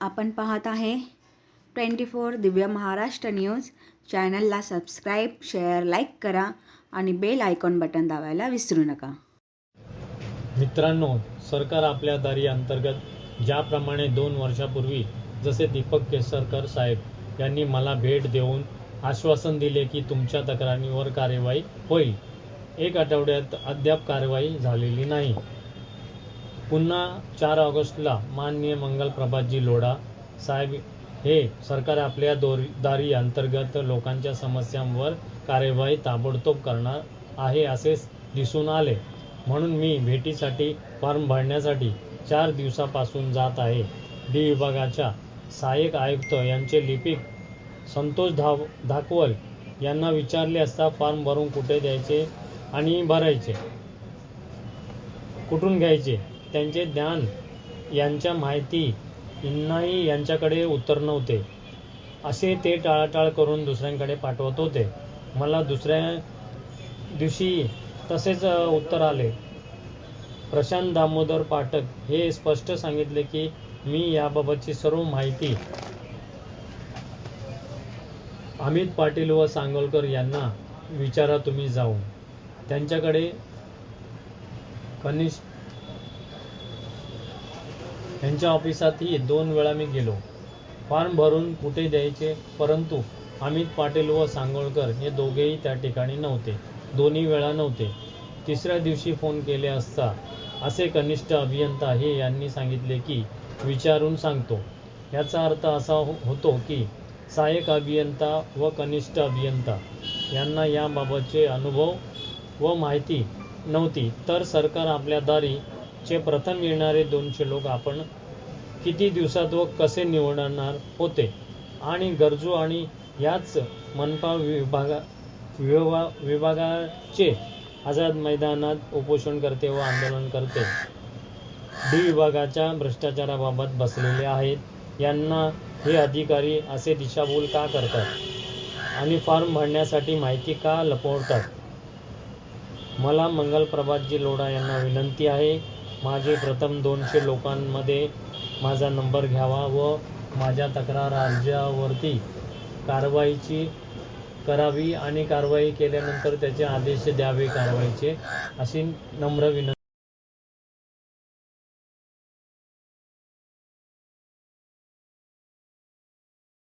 आपण पाहत आहे. Twenty four Divya Maharashtra news चॅनलला सबस्क्राईब शेअर लाईक करा आणि बेल आयकॉन बटन दाबायला विसरू नका. मित्रांनो सरकार आपल्या दारी अंतर्गत ज्याप्रमाणे दोन वर्षापूर्वी जसे दीपक केसरकर साहेब यांनी मला भेट देऊन आश्वासन दिले की तुमच्या तक्रारीवर कार्यवाही होईल. एक आठवड्यात अद्याप कारवाई झालेली नाही. पुन्हा चार ऑगस्टला माननीय मंगल प्रभातजी लोढा साहेब हे सरकार आपल्या दोरदारी अंतर्गत लोकांच्या समस्यांवर कार्यवाही ताबडतोब करणार आहे असे दिसून आले. म्हणून मी भेटीसाठी फॉर्म भरण्यासाठी चार दिवसापासून जात आहे. डी विभागाच्या सहाय्यक आयुक्त यांचे लिपिक संतोष धाव धाकवल यांना विचारले असता फॉर्म भरून कुठे द्यायचे आणि भरायचे? कुठून घ्यायचे? त्यांचे ज्ञान यांच्या माहिती यांनाही यांच्याकडे उत्तर नव्हते असे ते टाळाटाळ करून दुसऱ्यांकडे पाठवत होते. मला दुसऱ्या दिवशी तसेच उत्तर आले. प्रशांत दामोदर पाठक हे स्पष्ट सांगितले की मी याबाबतची सर्व माहिती अमित पाटील व सांगोलकर यांना विचारा तुम्ही जाऊन. त्यांच्याकडे कनिष्ठ ह्यांच्या ऑफिसातही दोन वेळा मी गेलो. फॉर्म भरून कुठे द्यायचे? परंतु अमित पाटील व सांगोळकर हे दोघेही त्या ठिकाणी नव्हते. दोन्ही वेळा नव्हते. तिसऱ्या दिवशी फोन केले असता असे कनिष्ठ अभियंता हे यांनी सांगितले की विचारून सांगतो. याचा अर्थ असा हो- होतो की सहाय्यक अभियंता व कनिष्ठ अभियंता यांना याबाबतचे अनुभव व माहिती नव्हती तर सरकार आपल्या दारी चे प्रथम येणारे दोनशे लोक आपण किती दिवसात व कसे निवडणार होते? आणि गरजू आणि याच मनपा विभागा विभागा विभागाचे आझाद मैदानात उपोषण करते व आंदोलन करते. डी विभागाच्या भ्रष्टाचाराबाबत बसलेले आहेत. यांना हे अधिकारी असे दिशाभूल का करतात? आणि फॉर्म भरण्यासाठी माहिती का लपवतात? मला मंगल प्रभातजी लोढा यांना विनंती आहे. माझे प्रथम दोनशे लोकांमध्ये माझा नंबर घ्यावा व माझ्या तक्रार अर्जावरती कारवाईची करावी आणि कारवाई केल्यानंतर त्याचे आदेश द्यावे कारवाईचे अशी नम्र विनंती.